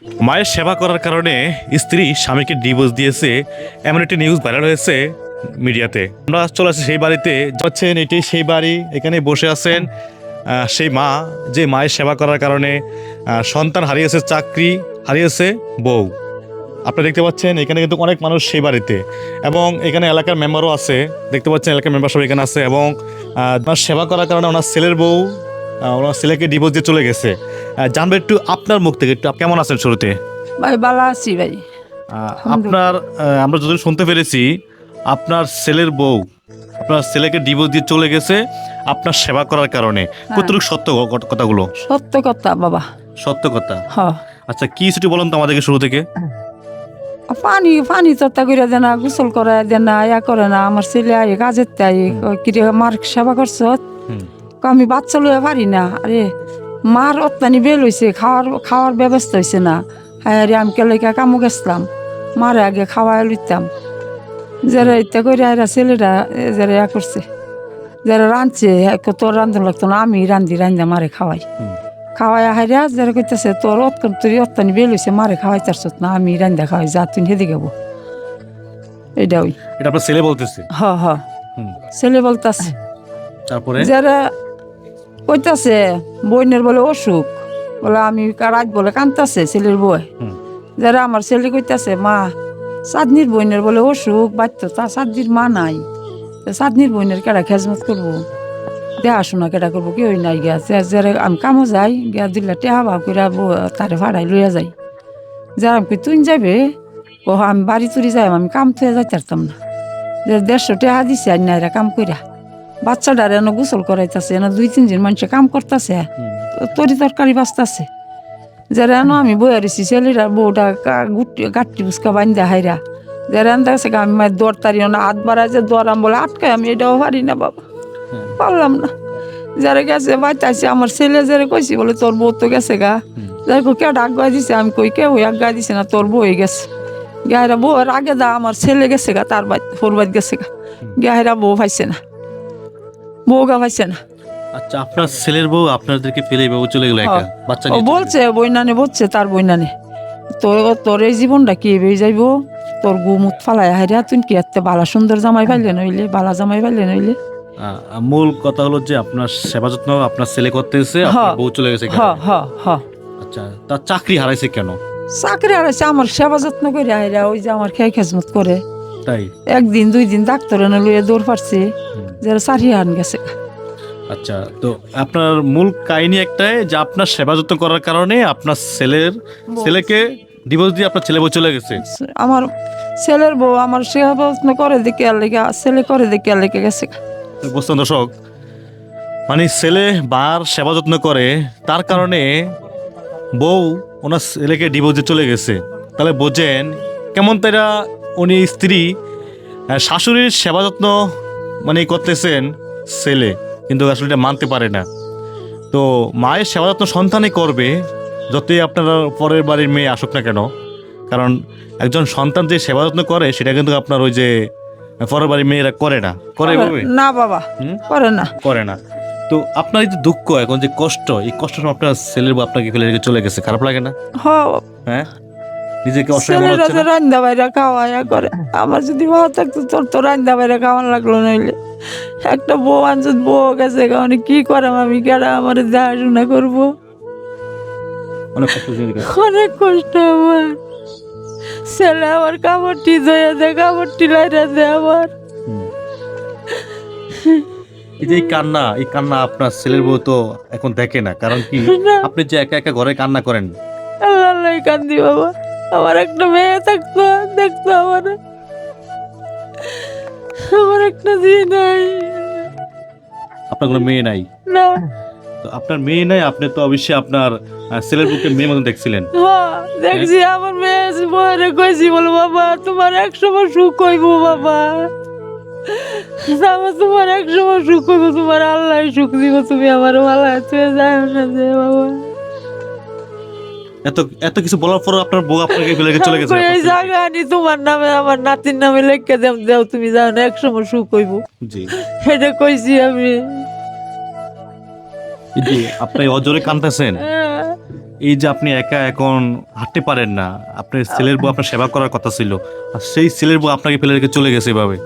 মায়ের সেবা করার কারণে স্ত্রী স্বামীকে ডিভোর্স দিয়েছে। এমন একটি নিউজ ভাইরাল হয়েছে মিডিয়াতে। আমরা চলে আসছি সেই বাড়িতে। যাচ্ছেন এটি সেই বাড়ি এখানে বসে আছেন সেই মা যে মায়ের সেবা করার কারণে সন্তান হারিয়েছে, চাকরি হারিয়েছে, বউ। আপনারা দেখতে পাচ্ছেন, এখানে কিন্তু অনেক মানুষ সেই বাড়িতে। এবং এখানে এলাকার মেম্বারও আছে। দেখতে পাচ্ছেন, এলাকার মেম্বার সব এখানে আছে। এবং সেবা করার কারণে ওনার ছেলের বউ ওনার ছেলেকে ডিভোর্স দিয়ে চলে গেছে। জানব একটু আপনার মুখ থেকে একটু কেমন আছেন শুরুতে? ভাই ভালো আছি ভাই। আপনার আমরা যদি শুনতে পেরেছি আপনার ছেলের বউ আপনার ছেলেকে ডিভোর্স দিয়ে চলে গেছে আপনার সেবা করার কারণে। কতটুকু সত্য কথাগুলো? সত্য কথা বাবা। সত্য কথা? হ আচ্ছা কি সেটি বলুন তো আমাদেরকে শুরু থেকে? পানি পানি চর্চা করে দেয় না গোসল করে দেয় না ইয়া করে না। আমার ছেলে আই কাজের তাই কিরে মার সেবা করছ। আমি বাচ্চা লইয়া পারি না। আরে মার অত্যানি বেল হয়েছে খাওয়ার খাওয়ার ব্যবস্থা হয়েছে না। হ্যাঁ রে আমি কেলেকা কামু গেছিলাম। মারে আগে খাওয়াই লইতাম। যারা ইত্যা করে এরা ছেলেরা যারা ইয়া করছে যারা রাঁধছে হ্যাঁ, তোর রান্ধন লাগতো না আমি রান্ধি রান্ধা মারে খাওয়াই। খাওয়াই হাইরা যারা কইতেছে তোর অতক্ষণ তুই অত্যানি বেল হয়েছে মারে খাওয়াই তার না আমি রান্ধা খাওয়াই যা তুই হেদে গেবো। এইটা ওই। এটা আপনার ছেলে বলতেছে? হ হ। হুম। ছেলে বলতাছে। তারপরে? যারা কইতাছে বইনের বলে অসুখ। বলে আমি রাত বলে কান্তাছে ছেলের বই। যারা আমার ছেলে কইতাছে মা চাঁদনির বইনের বলে অসুখ বাচ্চ তা চাঁদনির মা নাই। চাঁদনির বইনের কেডা খেজমত করব? দেখাশোনা কেডা করব? কেউ নাই গিয়া। যারা আমি কামো যাই গিয়া দিলে টেহা ভাব করে তারে ভাড়াই লইয়া যাই। যারা আমি কই, তুই যাবে ও আমি বাড়ি তুরি যাই আমি কাম থুয়ে যাইতে পারতাম না। যে দেড়শো টেহা দিছে আর নাইরা কাম কইরা। বাচ্চাটার এনে গোসল করাইতেছে এনে দুই তিনজন মানুষে কাম করতেছে। তরি তরকারি বাঁচতেছে। যারা এনে আমি বইয়া রয়েছি ছেলেরা বউটা কা- গুটি গাঠি বুসকা বান্ধা হাইরা। যারা এনে দেখছে আমি মায়ের দর তারি না হাত বাড়ায় যে দরাম বলে আটকায় আমি এটাও পারি না বাবা। পারলাম না। যারা গেছে বাচ্চাছে আমার ছেলে যারা কইছি বলে তোর বউ তো গেছে গা। যাই কই কেউ ডাক গায়ে দিছে আমি কই কেউ এক গায়ে দিছে না তোর বই গেছে। গায়েরা বউ আগে দা আমার ছেলে গেছে গা তার বাড়ি ফোর বাড়ি গেছে গা। গায়েরা বউ পাইছে না। বউ গা পাইছে না। আচ্ছা আপনার ছেলের বউ আপনাদেরকে চলে গেল একা। বাচ্চা ও নিয়ে চলে বলছে বইনানে বলছে তার বইনানে। তোর তোর এই জীবনটা কি যাইব? তোর গুমুত ফালাই হাইরা তুই কি এত বালা সুন্দর জামাই পাইলে নইলে বালা জামাই পাইলে নইলে? মূল কথা হলো যে আপনার সেবা যত্ন আপনার ছেলে করতেছে আপনার হ্যাঁ। বউ চলে গেছে হ একা। হ হ। আচ্ছা তার চাকরি হারাইছে কেন? চাকরি হারাইছে আমার সেবা যত্ন করে হাইরা ওই যে আমার খেয়ে খেজমত করে। তাই? একদিন দুই দিন ডাক্তার এনে লইয়া দৌড় পারছে। যারা সারি আন গেছে। আচ্ছা তো আপনার মূল কাহিনী একটাই যে আপনার সেবা যত্ন করার কারণে আপনার ছেলের ছেলেকে ডিভোর্স দিয়ে আপনার ছেলে বউ চলে গেছে। আমার ছেলের বউ আমার সেবা যত্ন করে দেখে আর লেগে ছেলে করে দেখে আর লেগে গেছে। বুঝতেন দর্শক মানে ছেলে বার সেবা যত্ন করে তার কারণে বউ ওনার ছেলেকে ডিভোর্স দিয়ে চলে গেছে। তাহলে বোঝেন কেমন তারা উনি স্ত্রী শাশুড়ির সেবা যত্ন মানে করতেছেন ছেলে কিন্তু আসলে এটা মানতে পারে না। তো মায়ের সেবা যত্ন সন্তানই করবে যতই আপনারা পরের বাড়ির মেয়ে আসুক না কেন। কারণ একজন সন্তান যে সেবা যত্ন করে সেটা কিন্তু আপনার ওই যে পরের বাড়ির মেয়েরা করে না। করে না বাবা? করে না। করে না। তো আপনার এই যে দুঃখ এখন যে কষ্ট এই কষ্ট আপনার ছেলের বউ আপনাকে ফেলে রেখে চলে গেছে? খারাপ লাগে না? হ্যাঁ? নিজেকে অসহায় মনে হচ্ছে রান্দা বাইরা খাওয়াইয়া করে আমার যদি ভালো থাকতো তোর তো রান্দা বাইরা খাওয়ান লাগল নইলে। একটা বউ আনছত বউ গেছে মানে কি করাম আমি কেডা আমার দেখাশোনা করব? অনেক কষ্ট অনেক কষ্ট আমার। ছেলে আমার কাপড়টি ধুয়ে দে কাপড়টি লাইরা দে আমার। এই যে এই কান্না এই কান্না আপনার ছেলের বউ তো এখন দেখে না কারণ কি আপনি যে একা একা ঘরে কান্না করেন। আল্লাহ আল্লাহ কান্দি বাবা। আমার একটা মেয়ে থাকতো দেখতো আমার। আমার একটা দিয়ে নাই। আপনার কোনো মেয়ে নাই? না। তো আপনার মেয়ে নাই আপনি তো অবশ্যই আপনার আহ, ছেলের বুকে মেয়ে মতন দেখছিলেন। হ্যাঁ, দেখছি আমার মেয়ে বউরে কইছি বলো বাবা তোমার এক সময় সুখ কইব বাবা। আমার তোমার এক সময় সুখ কইব তোমার আল্লাহ সুখ দিব তুমি আমার ভালো আছে যাও না যে বাবা। এত এত কিছু বলার পর আপনার বউ আপনাকে ফেলে চলে গেছে জায়গা আনি তোমার নামে আমার নাতির নামে লেখকে দেম দেও তুমি যাও না এক সময় সুখ কইব জি। এটা কইছি আমি। যে আপনি অজরে কানতেছেন হ্যাঁ। এই যে আপনি একা এখন হাঁটতে পারেন না আপনার ছেলের বউ আপনার সেবা করার কথা ছিল আর সেই ছেলের বউ আপনাকে ফেলে রেখে চলে গেছে এভাবে।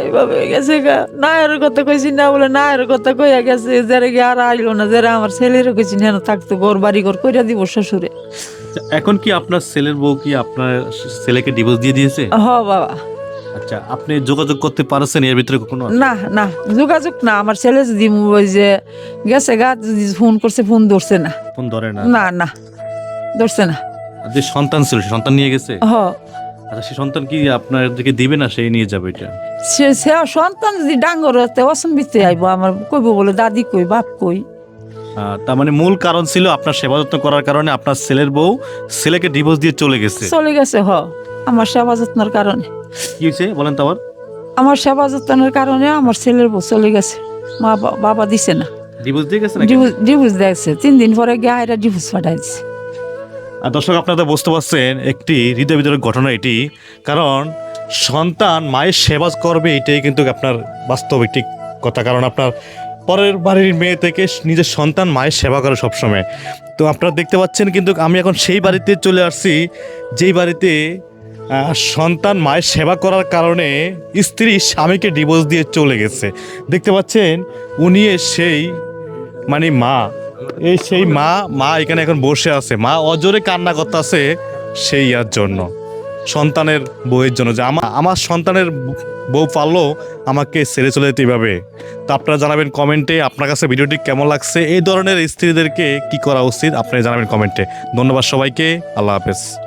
এইভাবে গেছে গা। না এর কথা কইছি না বলে না এর কথা কইয়া গেছে যারা গিয়ে আর আইলো না যারা আমার ছেলেরও কইছি না থাকতো ঘর বাড়ি ঘর কইরা দিব শ্বশুরে। আচ্ছা, এখন কি আপনার ছেলের বউ কি আপনার ছেলেকে ডিভোর্স দিয়ে দিয়েছে? হ বাবা। আচ্ছা আপনি যোগাযোগ করতে পারছেন এর ভিতরে কোনো না না যোগাযোগ না আমার ছেলে যদি ওই যে গেছে গা যদি ফোন করছে ফোন ধরছে না। ফোন ধরে না। না না ধরছে না। যে সন্তান ছিল সন্তান নিয়ে গেছে? হ। আচ্ছা সেই সন্তান কি আপনাদেরকে দিবে না সেই নিয়ে যাবে এটা? সে সে সন্তান যদি ডাঙ্গর হতে অসম্বিতে আইব আমার কইব বলে দাদি কই বাপ কই। তার মানে মূল কারণ ছিল আপনার সেবা যত্ন করার কারণে আপনার ছেলের বউ ছেলেকে ডিভোর্স দিয়ে চলে গেছে। চলে গেছে হ। আমার সেবা যত্নের কারণে। কি হয়েছে? বলেন তো আবার। আমার সেবা যত্নের কারণে আমার ছেলের বউ চলে গেছে। মা বাবা দিছে না। ডিভোর্স দিয়ে গেছে ডিভোর্স দেখছে তিন দিন পরে গিয়ে আইরা ডিভোর্স পাঠাইছে। আর দর্শক, আপনারা বুঝতে পারছেন একটি হৃদয় বিদারক ঘটনা এটি। কারণ সন্তান মায়ের সেবা করবে এটাই কিন্তু আপনার বাস্তব একটি কথা। কারণ আপনার পরের বাড়ির মেয়ে থেকে নিজের সন্তান মায়ের সেবা করে সবসময়। তো আপনারা দেখতে পাচ্ছেন কিন্তু আমি এখন সেই বাড়িতে চলে আসছি, যেই বাড়িতে সন্তান মায়ের সেবা করার কারণে স্ত্রী স্বামীকে ডিভোর্স দিয়ে চলে গেছে। দেখতে পাচ্ছেন, উনি সেই মানে মা এই সেই মা মা এখানে এখন বসে আছে। মা অজরে কান্না করতেছে সেই আর জন্য, সন্তানের বউয়ের জন্য। যে আমার আমার সন্তানের বউ পারল আমাকে ছেড়ে চলে যেতে এভাবে তো আপনারা জানাবেন কমেন্টে আপনার কাছে ভিডিওটি কেমন লাগছে, এই ধরনের স্ত্রীদেরকে কি করা উচিত আপনারা জানাবেন কমেন্টে। ধন্যবাদ সবাইকে, আল্লাহ হাফেজ।